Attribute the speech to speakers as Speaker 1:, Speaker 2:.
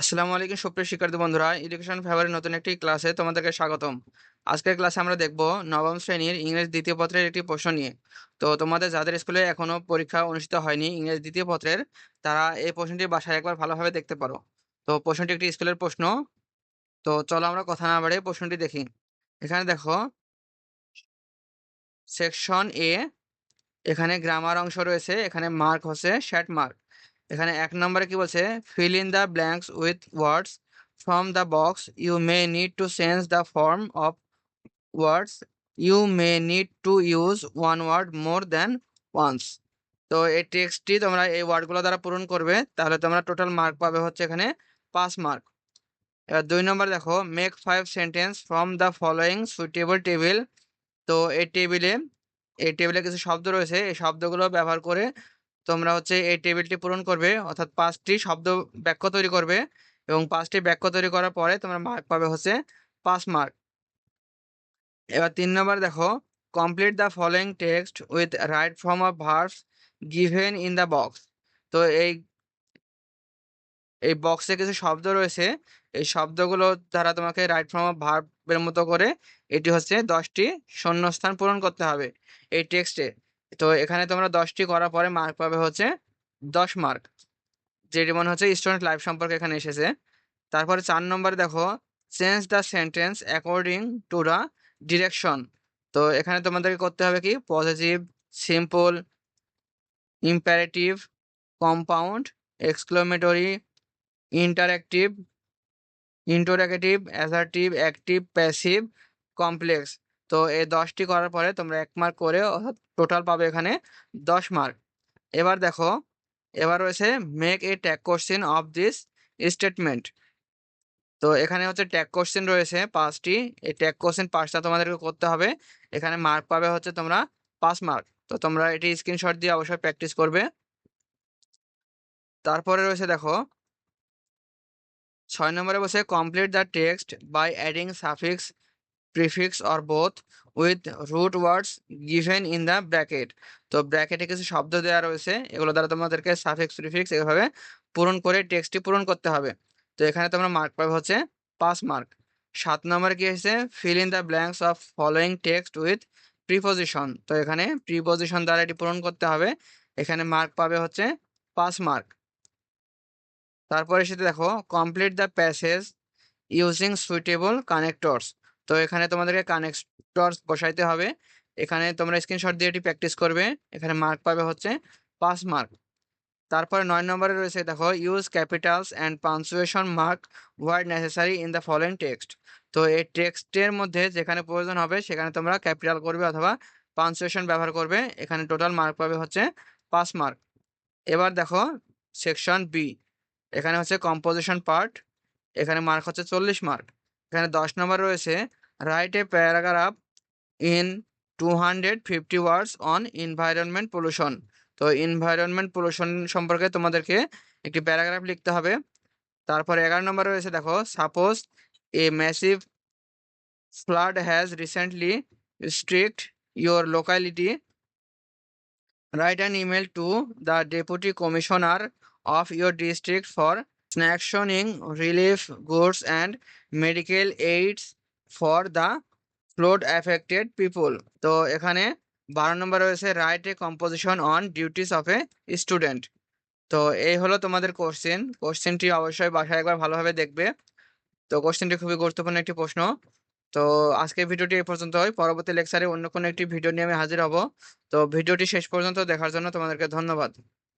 Speaker 1: আসসালামু আলাইকুম, সুপ্রিয় শিক্ষার্থী বন্ধুরা। এডুকেশন ফেভারের নতুন একটি ক্লাসে তোমাদেরকে স্বাগতম। আজকের ক্লাসে আমরা দেখব নবম শ্রেণির ইংরেজি দ্বিতীয় পত্রের একটি প্রশ্ন নিয়ে। তো তোমাদের যাদের স্কুলে এখনও পরীক্ষা অনুষ্ঠিত হয়নি ইংরেজি দ্বিতীয় পত্রের, তারা এই প্রশ্নটি বাসায় একবার ভালোভাবে দেখতে পারো। তো প্রশ্নটি একটি স্কুলের প্রশ্ন। তো চলো আমরা কথা না বাড়িয়ে প্রশ্নটি দেখি। এখানে দেখো সেকশন এ এখানে গ্রামার অংশ রয়েছে, এখানে মার্ক হচ্ছে ষাট মার্ক এখানে এক নম্বরে কি বলছে? Fill in the blanks with words from the box you may need to change the form of words you may need to use one word more than once তো এই টেক্সটটি তোমরা এই ওয়ার্ডগুলো দ্বারা পূরণ করবে, তাহলে তোমরা টোটাল মার্ক পাবে হচ্ছে এখানে পাঁচ মার্ক এবার দুই নম্বর দেখো make five sentence from the following suitable table তো এই টেবিলে এই টেবিলে কিছু শব্দ রয়েছে, এই শব্দগুলো ব্যবহার করে তোমরা হচ্ছে এই টেবিলটি পূরণ করবে, অর্থাৎ পাঁচটি শব্দ বাক্য তৈরি করবে এবং পাঁচটি বাক্য তৈরি করার পরে তোমরা মার্ক পাবে হচ্ছে পাঁচ মার্ক এবার তিন নম্বর দেখো complete the following text with right form of verbs given in the box তো এই এই বক্সে কিছু শব্দ রয়েছে, এই শব্দগুলো দ্বারা তোমাকে রাইট ফর্ম অফ ভার্বের মতো করে এটি হচ্ছে দশটি শূন্যস্থান পূরণ করতে হবে এই টেক্সটে তো এখানে তোমরা দশটি করার পরে মার্ক পাবে হচ্ছে দশ মার্ক যেটি মনে হচ্ছে স্টুডেন্ট লাইফ সম্পর্কে এখানে এসেছে। তারপরে চার নম্বরে দেখো change the sentence according to the direction তো এখানে তোমাদেরকে করতে হবে কি? Positive simple imperative compound exclamatory interactive interrogative assertive active passive complex তো এই দশটি করার পরে তোমরা এক মার্ক করে অর্থাৎ টোটাল পাবে এখানে দশ মার্ক এবার দেখো, এবার রয়েছে make a tag question of this statement তো এখানে হচ্ছে ট্যাগ কোশ্চেন রয়েছে পাঁচটি। এই ট্যাগ কোশ্চেন পাঁচটা তোমাদেরকে করতে হবে। এখানে মার্ক পাবে হচ্ছে তোমরা পাঁচ মার্ক তো তোমরা এটি স্ক্রিনশট দিয়ে অবশ্যই প্র্যাকটিস করবে। তারপরে রয়েছে দেখো, ছয় নম্বরে বসে complete the text by adding suffix prefix or both with root words given in the bracket তো ব্র্যাকেটে কিছু শব্দ দেওয়া রয়েছে, এগুলো দ্বারা তোমাদেরকে সাফিক্স প্রিফিক্স এভাবে পূরণ করে টেক্সটটি পূরণ করতে হবে। তো এখানে তোমরা মার্ক পাবে হচ্ছে পাঁচ মার্ক সাত নম্বরে কি হয়েছে? Fill in the blanks of following text with preposition তো এখানে প্রিপোজিশন দ্বারা এটি পূরণ করতে হবে। এখানে মার্ক পাবে হচ্ছে পাঁচ মার্ক তারপরে সেটা দেখো complete the passage using suitable connectors তো এখানে তোমাদেরকে কানেক্টরস বসাইতে হবে। এখানে তোমরা স্ক্রিনশট দিয়ে এটি প্র্যাকটিস করবে। এখানে মার্ক পাবে হচ্ছে পাঁচ মার্ক তারপরে নয় নম্বরে রয়েছে দেখো use capitals and punctuation mark where necessary in the following text তো এই টেক্সটের মধ্যে যেখানে প্রয়োজন হবে, সেখানে তোমরা ক্যাপিটাল করবে অথবা পাঞ্চুয়েশন ব্যবহার করবে। এখানে টোটাল মার্ক পাবে হচ্ছে পাঁচ মার্ক এবার দেখো সেকশন বি এখানে হচ্ছে কম্পোজিশন পার্ট এখানে মার্ক হচ্ছে চল্লিশ মার্ক এখানে দশ নম্বর রয়েছে write a paragraph in two hundred fifty words on environment pollution তো এনভায়রনমেন্ট পলিউশন সম্পর্কে তোমাদেরকে একটি প্যারাগ্রাফ লিখতে হবে। তারপর এগারো নম্বর রয়েছে, দেখো suppose a massive flood has recently struck your locality write an email to the deputy commissioner of your district for sanctioning relief, goods and medical aids for the flood affected people. তো এখানে বারো নম্বর রয়েছে write a composition on duties of a student তো এই হলো তোমাদের question কোশ্চেনটি অবশ্যই বাসায় একবার ভালোভাবে দেখবে। তো কোশ্চেনটি খুবই গুরুত্বপূর্ণ একটি প্রশ্ন। তো আজকের ভিডিওটি এই পর্যন্তই। পরবর্তী লেকচারে অন্য কোনো একটি ভিডিও নিয়ে আমি হাজির হব। তো ভিডিওটি শেষ পর্যন্ত দেখার জন্য তোমাদেরকে ধন্যবাদ।